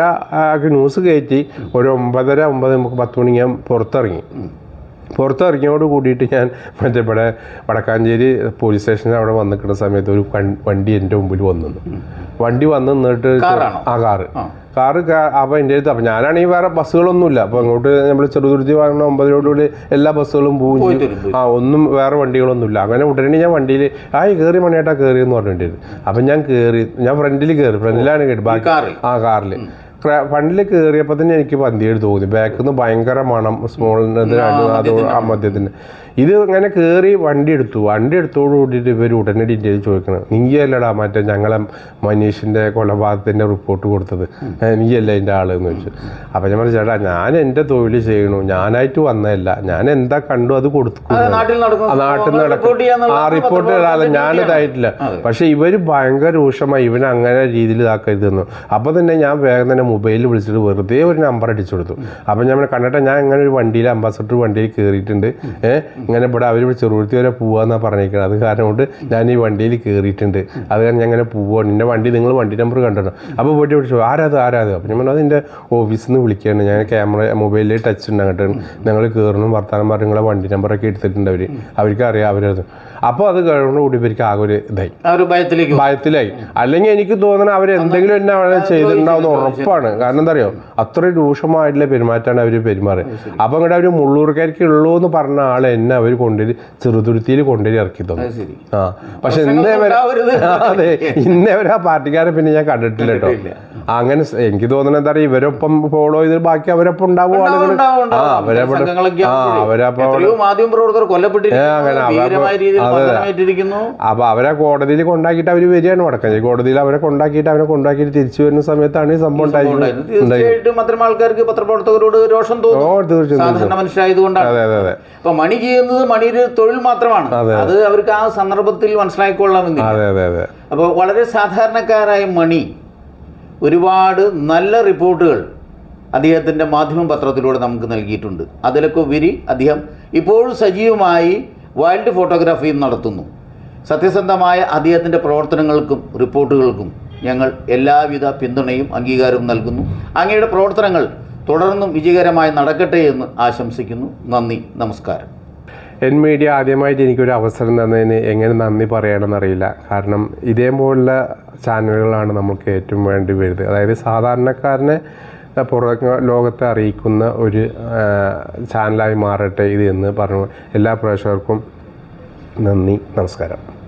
ന്യൂസ് കയറ്റി ഒരു ഒമ്പതര ഒമ്പത് നമുക്ക് പത്ത് മണി ഞാൻ പുറത്തിറങ്ങി. പുറത്തിറങ്ങിയോട് കൂടിയിട്ട് ഞാൻ മറ്റേ ഇവിടെ വടക്കാഞ്ചേരി പോലീസ് സ്റ്റേഷനിൽ അവിടെ വന്ന് നിൽക്കുന്ന സമയത്ത് ഒരു വണ്ടി എന്റെ മുമ്പിൽ വന്നു. വണ്ടി വന്ന് നിന്നിട്ട്? ആ കാറ്. കാറ് അപ്പോൾ എന്റെ അടുത്ത് അപ്പം ഞാനാണെങ്കിൽ വേറെ ബസ്സുകളൊന്നുമില്ല. അപ്പോൾ അങ്ങോട്ട് നമ്മൾ ചെറുതുരുത്തി വാങ്ങുന്ന ഒമ്പതിനോടുകൂടി എല്ലാ ബസ്സുകളും പോകും ആ ഒന്നും വേറെ വണ്ടികളൊന്നുമില്ല. അങ്ങനെ ഉടനെ ഞാൻ വണ്ടിയിൽ ആ കയറി മണിയേട്ടാ കയറി എന്ന് പറഞ്ഞിട്ടുണ്ട് അപ്പം ഞാൻ കയറി ഞാൻ ഫ്രണ്ടിൽ കയറി ഫ്രണ്ടിലാണ് കേട്ടു ബാക്കി കാറിൽ? ആ കാറിൽ ഫണ്ടിൽ കയറിയപ്പോൾ തന്നെ എനിക്ക് പന്തിയായിട്ട് തോന്നി. ബാക്കിൽ നിന്ന് ഭയങ്കര മണം സ്മോളിന്റെ അത് ആ മദ്യത്തിന്. ഇത് ഇങ്ങനെ കയറി വണ്ടി എടുത്തു. വണ്ടി എടുത്തോട് കൂടിയിട്ട് ഇവർ ഉടനടി കയ്യിൽ ചോദിക്കണം. നീയല്ലടാ മറ്റേ ഞങ്ങളെ മനീഷിന്റെ കൊലപാതകത്തിന്റെ റിപ്പോർട്ട് കൊടുത്തത്. "ഏ, നീയല്ല എന്റെ ആൾ എന്ന് ചോദിച്ചു. അപ്പം ഞാൻ പറഞ്ഞു ചേട്ടാ ഞാൻ എന്റെ തൊഴിൽ ചെയ്യണു. ഞാനായിട്ട് വന്നതല്ല. ഞാൻ എന്താ കണ്ടു അത് കൊടുത്തു നാട്ടിൽ നടക്കും. ആ റിപ്പോർട്ട് ഇടാതെ ഞാനിതായിട്ടില്ല. പക്ഷെ ഇവർ ഭയങ്കര രൂക്ഷമായി ഇവന് അങ്ങനെ രീതിയിൽ ഇതാക്കരുതെന്നു അപ്പോൾ തന്നെ ഞാൻ വേഗം തന്നെ മൊബൈലിൽ വിളിച്ചിട്ട് വെറുതെ ഒരു നമ്പർ അടിച്ചു കൊടുത്തു. അപ്പോൾ ഞാൻ കണ്ടിട്ട് ഞാൻ ഇങ്ങനെ ഒരു വണ്ടിയിൽ അംബാസഡർ വണ്ടിയിൽ കയറിയിട്ടുണ്ട് ഏഹ് ഇങ്ങനെ ഇവിടെ അവർ ചെറുപുഴത്തി വരെ പോവാന്നാണ് പറഞ്ഞിരിക്കുന്നത് അത് കാരണം കൊണ്ട് ഞാൻ ഈ വണ്ടിയിൽ കയറിയിട്ടുണ്ട് അത് കാരണം ഞാൻ ഇങ്ങനെ പോവാണ്. എന്റെ വണ്ടി നിങ്ങൾ വണ്ടി നമ്പർ കണ്ടോ അപ്പോൾ പോയിട്ട് വിളിച്ചു ആരാത് ആരാത്? അപ്പം ഞാൻ പറഞ്ഞു അത് എന്റെ ഓഫീസിൽ നിന്ന് വിളിക്കുകയാണ് ഞാൻ ക്യാമറ മൊബൈലിൽ ടച്ച് ഉണ്ടാകട്ടെ അങ്ങോട്ട്. ഞങ്ങൾ കയറണം വർത്താനം പറഞ്ഞു നിങ്ങളെ വണ്ടി നമ്പറൊക്കെ എടുത്തിട്ടുണ്ട് അവർ അവർക്ക് അറിയാം അവരത്. അപ്പോൾ അത് കഴിവുകൊണ്ട് ഇവർക്ക് ആകെ ഒരു ഇതായി. ഭയത്തിലേക്ക് ഭയത്തിലായി. അല്ലെങ്കിൽ എനിക്ക് തോന്നണം അവർ എന്തെങ്കിലും എന്നെ അവിടെ ചെയ്തിട്ടുണ്ടാവുന്ന ഉറപ്പാണ്. കാരണം എന്താ അറിയോ? അത്ര രൂക്ഷമായിട്ടുള്ള പെരുമാറ്റമാണ് അവർ പെരുമാറുക അപ്പം അങ്ങോട്ട് അവർ മുള്ളൂർക്കാർക്ക് ഉള്ളൂ എന്ന് പറഞ്ഞ ആൾ എന്നെ അവർ കൊണ്ടുവരി ചെറുതുരുത്തിയിൽ കൊണ്ടുവരി ഇറക്കി തന്നു. ആ പക്ഷെ ഇന്നേ വരെ അതെ. ഇന്നേ വരെ ആ പാർട്ടിക്കാരെ പിന്നെ ഞാൻ കണ്ടിട്ടില്ല കേട്ടോ. അങ്ങനെ എനിക്ക് തോന്നുന്നത് എന്താ പറയുക ഇവരൊപ്പം ഫോളോ ചെയ്ത് ബാക്കി അവരൊപ്പം ഉണ്ടാവും ആളുകൾ ആ. അവരവിടെ അവരപ്പോ അപ്പൊ അവരെ കോടതിയിൽ കൊണ്ടാക്കിയിട്ട് അവർ വരികയാണ് വടക്കഞ്ചി കോടതിയിൽ അവരെ കൊണ്ടാക്കിയിട്ട് അവരെ കൊണ്ടാക്കിയിട്ട് തിരിച്ചു വരുന്ന സമയത്താണ് ഈ സംഭവം. തീർച്ചയായിട്ടും അത്തരം ആൾക്കാർക്ക് പത്രപ്രവർത്തകരോട് രോഷം തോന്നുന്നു തോന്നും കൊണ്ടാണ് സാധാരണ മനുഷ്യരായതുകൊണ്ടാണ്. അതെ അതെ അതെ. അപ്പൊ മണി ചെയ്യുന്നത് മണിയുടെ തൊഴിൽ മാത്രമാണ്. അത് അവർക്ക് ആ സന്ദർഭത്തിൽ മനസ്സിലാക്കിക്കൊള്ളാമെന്നില്ല അപ്പോൾ വളരെ സാധാരണക്കാരായ മണി ഒരുപാട് നല്ല റിപ്പോർട്ടുകൾ അദ്ദേഹത്തിന്റെ മാധ്യമ പത്രത്തിലൂടെ നമുക്ക് നൽകിയിട്ടുണ്ട്. അതിലൊക്കെ ഉപരി അദ്ദേഹം ഇപ്പോഴും സജീവമായി വൈൽഡ് ഫോട്ടോഗ്രാഫിയും നടത്തുന്നു. സത്യസന്ധമായ അദ്ദേഹത്തിന്റെ പ്രവർത്തനങ്ങൾക്കും റിപ്പോർട്ടുകൾക്കും ഞങ്ങൾ എല്ലാവിധ പിന്തുണയും അംഗീകാരവും നൽകുന്നു. അങ്ങയുടെ പ്രവർത്തനങ്ങൾ തുടർന്നും വിജയകരമായി നടക്കട്ടെ എന്ന് ആശംസിക്കുന്നു. നന്ദി നമസ്കാരം. എൻ മീഡിയ ആദ്യമായിട്ട് എനിക്കൊരു അവസരം തന്നതിന് എങ്ങനെ നന്ദി പറയണമെന്നറിയില്ല. കാരണം ഇതേപോലുള്ള ചാനലുകളാണ് നമുക്ക് ഏറ്റവും വേണ്ടി വരുന്നത്. അതായത് സാധാരണക്കാരനെ പുറം ലോകത്തെ അറിയിക്കുന്ന ഒരു ചാനലായി മാറട്ടെ ഇത് എന്ന് പറഞ്ഞു. എല്ലാ പ്രേക്ഷകർക്കും നന്ദി നമസ്കാരം.